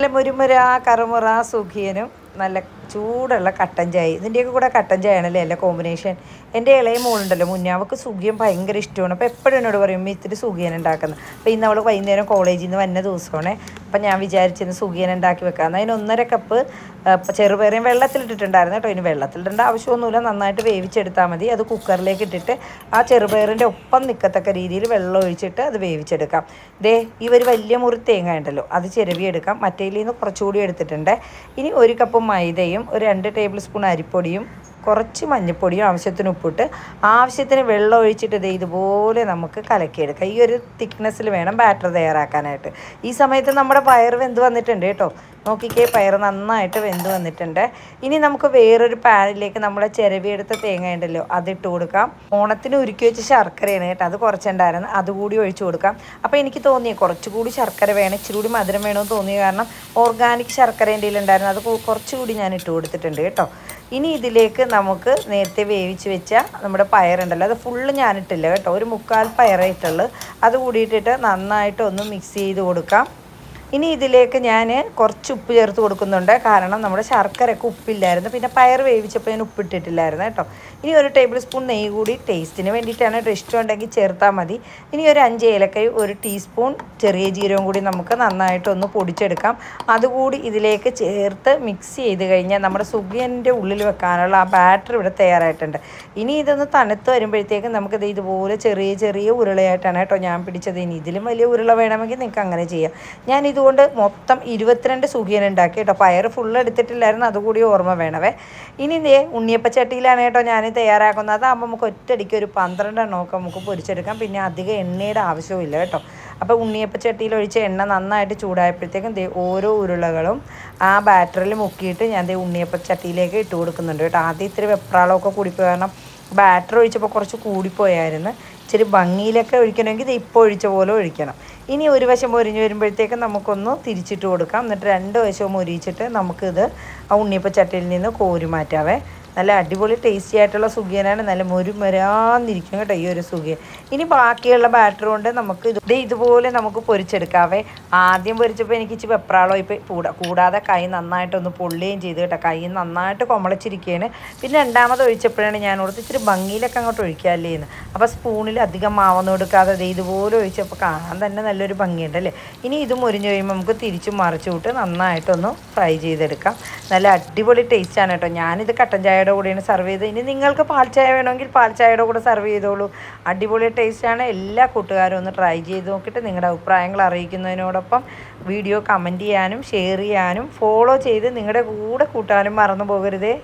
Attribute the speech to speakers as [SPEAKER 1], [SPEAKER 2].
[SPEAKER 1] നല്ല മുരുമുര കറുമുറ സുഖിയനും നല്ല ചൂടുള്ള കട്ടൻ ചായ. ഇതിന്റെയൊക്കെ കൂടെ കട്ടൻ ചായ ആണല്ലേ അല്ല കോമ്പിനേഷൻ എന്റെ ഇളയ മോളുണ്ടല്ലോ മുന്നേ അവൾക്ക് സുഖിയം ഭയങ്കര ഇഷ്ടമാണ്. അപ്പോൾ എപ്പോഴും എന്നോട് പറയും ഇത്തിരി സുഖിയൻ ഉണ്ടാക്കുന്നത്. അപ്പോൾ ഇന്ന് അവൾ വൈകുന്നേരം കോളേജിൽ നിന്ന് വന്ന ദിവസമാണ്. അപ്പം ഞാൻ വിചാരിച്ചിരുന്നു സുഖിയൻ ഉണ്ടാക്കി വെക്കാം അതിന് ഒന്നര കപ്പ് ചെറുപയറേയും വെള്ളത്തിലിട്ടിട്ടുണ്ടായിരുന്നു കേട്ടോ. ഇനി വെള്ളത്തിലിടേണ്ട ആവശ്യമൊന്നുമില്ല. നന്നായിട്ട് വേവിച്ചെടുത്താൽ മതി. അത് കുക്കറിലേക്ക് ഇട്ടിട്ട് ആ ചെറുപയറിന്റെ ഒപ്പം നിൽക്കത്തക്ക രീതിയിൽ വെള്ളം ഒഴിച്ചിട്ട് അത് വേവിച്ചെടുക്കാം. ദേ ഈ ഒരു വലിയ മുറി തേങ്ങ ഉണ്ടല്ലോ അത് ചിരവിയെടുക്കാം. മറ്റേതിൽ നിന്ന് കുറച്ചുകൂടി എടുത്തിട്ടുണ്ട്. ഇനി ഒരു കപ്പ് മൈദയും ഒരു രണ്ട് ടേബിൾ സ്പൂൺ അരിപ്പൊടിയും കുറച്ച് മഞ്ഞൾപ്പൊടിയും ആവശ്യത്തിന് ഉപ്പിട്ട് ആവശ്യത്തിന് വെള്ളം ഒഴിച്ചിട്ട് ഇത് ഇതുപോലെ നമുക്ക് കലക്കിയെടുക്കാം. ഈ ഒരു തിക്നെസ്സിൽ വേണം ബാറ്റർ തയ്യാറാക്കാനായിട്ട്. ഈ സമയത്ത് നമ്മുടെ പയർ വെന്ത് വന്നിട്ടുണ്ട് കേട്ടോ. നോക്കിക്കേ പയർ നന്നായിട്ട് വെന്ത് വന്നിട്ടുണ്ട്. ഇനി നമുക്ക് വേറൊരു പാനിലേക്ക് നമ്മളെ ചിരവിയെടുത്ത തേങ്ങ ഉണ്ടല്ലോ അതിട്ട് കൊടുക്കാം. ഓണത്തിന് ഉരുക്കി വെച്ച ശർക്കരയാണ് കേട്ടോ അത് കുറച്ചുണ്ടായിരുന്നു. അതുകൂടി ഒഴിച്ചു കൊടുക്കാം. അപ്പോൾ എനിക്ക് തോന്നി കുറച്ചുകൂടി ശർക്കര വേണം ഇച്ചിരി കൂടി മധുരം വേണമെന്ന് തോന്നിയ കാരണം ഓർഗാനിക് ശർക്കര എന്റെ ഉണ്ടായിരുന്നു അത് കുറച്ചുകൂടി ഞാൻ ഇട്ട് കൊടുത്തിട്ടുണ്ട് കേട്ടോ. ഇനി ഇതിലേക്ക് നമുക്ക് നേരത്തെ വേവിച്ച് വെച്ച നമ്മുടെ പയറുണ്ടല്ലോ അത് ഫുള്ള് ഞാനിട്ടില്ല കേട്ടോ. ഒരു മുക്കാൽ പയറേ ഇട്ടുള്ളൂ. അത് കൂടിയിട്ടിട്ട് നന്നായിട്ട് ഒന്ന് മിക്സ് ചെയ്ത് കൊടുക്കാം. ഇനി ഇതിലേക്ക് ഞാൻ കുറച്ച് ഉപ്പ് ചേർത്ത് കൊടുക്കുന്നുണ്ട്. കാരണം നമ്മുടെ ശർക്കരയൊക്കെ ഉപ്പില്ലായിരുന്നു. പിന്നെ പയർ വേവിച്ചപ്പോൾ ഞാൻ ഉപ്പിട്ടിട്ടില്ലായിരുന്നു കേട്ടോ. ഇനി ഒരു ടേബിൾ സ്പൂൺ നെയ്യ് കൂടി ടേസ്റ്റിന് വേണ്ടിയിട്ടാണ് കേട്ടോ ഇഷ്ടമുണ്ടെങ്കിൽ ചേർത്താൽ മതി. ഇനി ഒരു അഞ്ച് ഏലക്കായി ഒരു ടീസ്പൂൺ ചെറിയ ജീരകം കൂടി നമുക്ക് നന്നായിട്ടൊന്ന് പൊടിച്ചെടുക്കാം. അതുകൂടി ഇതിലേക്ക് ചേർത്ത് മിക്സ് ചെയ്ത് കഴിഞ്ഞാൽ നമ്മുടെ സുഖിയന്റെ ഉള്ളിൽ വെക്കാനുള്ള ആ ബാറ്റർ ഇവിടെ തയ്യാറായിട്ടുണ്ട്. ഇനി ഇതൊന്ന് തണുത്ത് വരുമ്പോഴത്തേക്കും നമുക്കിത് ഇതുപോലെ ചെറിയ ചെറിയ ഉരുളയായിട്ടാണ് കേട്ടോ ഞാൻ പിടിച്ചത്. ഇനി ഇതിലും വലിയ ഉരുള വേണമെങ്കിൽ നിങ്ങൾക്ക് അങ്ങനെ ചെയ്യാം. ഞാൻ ഇതുകൊണ്ട് മൊത്തം ഇരുപത്തിരണ്ട് സുഖിയൻ ഉണ്ടാക്കി കേട്ടോ. പയർ ഫുള്ള് എടുത്തിട്ടില്ലായിരുന്നു അതുകൂടി ഓർമ്മ വേണവേ. ഇനി ഇതേ ഉണ്ണിയപ്പച്ചട്ടിയിലാണ് കേട്ടോ ഞാൻ തയ്യാറാക്കുന്നത്. അതാകുമ്പോൾ നമുക്ക് ഒറ്റയടിക്ക് ഒരു പന്ത്രണ്ടെണ്ണമൊക്കെ നമുക്ക് പൊരിച്ചെടുക്കാം. പിന്നെ അധികം എണ്ണയുടെ ആവശ്യമില്ല കേട്ടോ. അപ്പോൾ ഉണ്ണിയപ്പച്ചട്ടിയിൽ ഒഴിച്ച് എണ്ണ നന്നായിട്ട് ചൂടായപ്പോഴത്തേക്കും ദേ ഓരോ ഉരുളകളും ആ ബാറ്ററിൽ മുക്കിയിട്ട് ഞാൻ ദേ ഉണ്ണിയപ്പച്ചട്ടിയിലേക്ക് ഇട്ട് കൊടുക്കുന്നുണ്ട് കേട്ടോ. ആദ്യം ഇത്തിരി വെപ്രാളമൊക്കെ കൂടിപ്പോയി കാരണം ബാറ്റർ ഒഴിച്ചപ്പോൾ കുറച്ച് കൂടിപ്പോയായിരുന്നു. ഇച്ചിരി ഭംഗിയിലൊക്കെ ഒഴിക്കണമെങ്കിൽ ഇത് ഇപ്പോൾ ഒഴിച്ച പോലെ ഒഴിക്കണം. ഇനി ഒരു വശം പൊരിഞ്ഞ് വരുമ്പോഴത്തേക്ക് നമുക്കൊന്ന് തിരിച്ചിട്ട് കൊടുക്കാം. എന്നിട്ട് രണ്ട് വശവും ഒരിച്ചിട്ട് നമുക്കിത് ആ ഉണ്ണിയപ്പച്ചട്ടിയിൽ നിന്ന് കോരി മാറ്റാവേ. നല്ല അടിപൊളി ടേസ്റ്റി ആയിട്ടുള്ള സുഖിയനാണ്. നല്ല മുരുമരാന്നിരിക്കും കേട്ടോ ഈ ഒരു സുഖിയൻ. ഇനി ബാക്കിയുള്ള ബാറ്റർ കൊണ്ട് നമുക്ക് ഇത് ഇതുപോലെ നമുക്ക് പൊരിച്ചെടുക്കാവേ ആദ്യം പൊരിച്ചപ്പോൾ എനിക്ക് ഇച്ചിരി വെപ്രാളോ ഇപ്പോൾ കൂടാ കൂടാതെ കൈ നന്നായിട്ടൊന്ന് പൊള്ളുകയും ചെയ്ത് കേട്ടോ. കൈ നന്നായിട്ട് കൊമളച്ചിരിക്കുകയാണ്. പിന്നെ രണ്ടാമത് ഒഴിച്ചപ്പോഴാണ് ഞാൻ ഓർത്ത് ഇച്ചിരി ഭംഗിയിലൊക്കെ അങ്ങോട്ട് ഒഴിക്കാമല്ലേ എന്ന് അപ്പോൾ സ്പൂണിൽ അധികം മാവൊന്നും എടുക്കാതെ ദേ ഇതുപോലെ ഒഴിച്ചപ്പോൾ കാണാൻ തന്നെ നല്ലൊരു ഭംഗിയുണ്ടല്ലേ ഇനി ഇത് മുരിഞ്ഞ് കഴിയുമ്പോൾ നമുക്ക് തിരിച്ചും മറിച്ചു നന്നായിട്ടൊന്ന് ഫ്രൈ ചെയ്തെടുക്കാം. നല്ല അടിപൊളി ടേസ്റ്റാണ് കേട്ടോ. ഞാനിത് കട്ടൻ ചായ ചായയുടെ കൂടെയാണ് സെർവ് ചെയ്തത്. ഇനി നിങ്ങൾക്ക് പാൽ ചായ വേണമെങ്കിൽ പാൽ ചായയുടെ കൂടെ സെർവ് ചെയ്തോളൂ. അടിപൊളി ടേസ്റ്റാണ് എല്ലാ കൂട്ടുകാരും ഒന്ന് ട്രൈ ചെയ്ത് നോക്കിയിട്ട് നിങ്ങളുടെ അഭിപ്രായങ്ങൾ അറിയിക്കുന്നതിനോടൊപ്പം വീഡിയോ കമന്റ് ചെയ്യാനും ഷെയർ ചെയ്യാനും ഫോളോ ചെയ്ത് നിങ്ങളുടെ കൂടെ കൂട്ടാനും മറന്നു പോകരുതേ.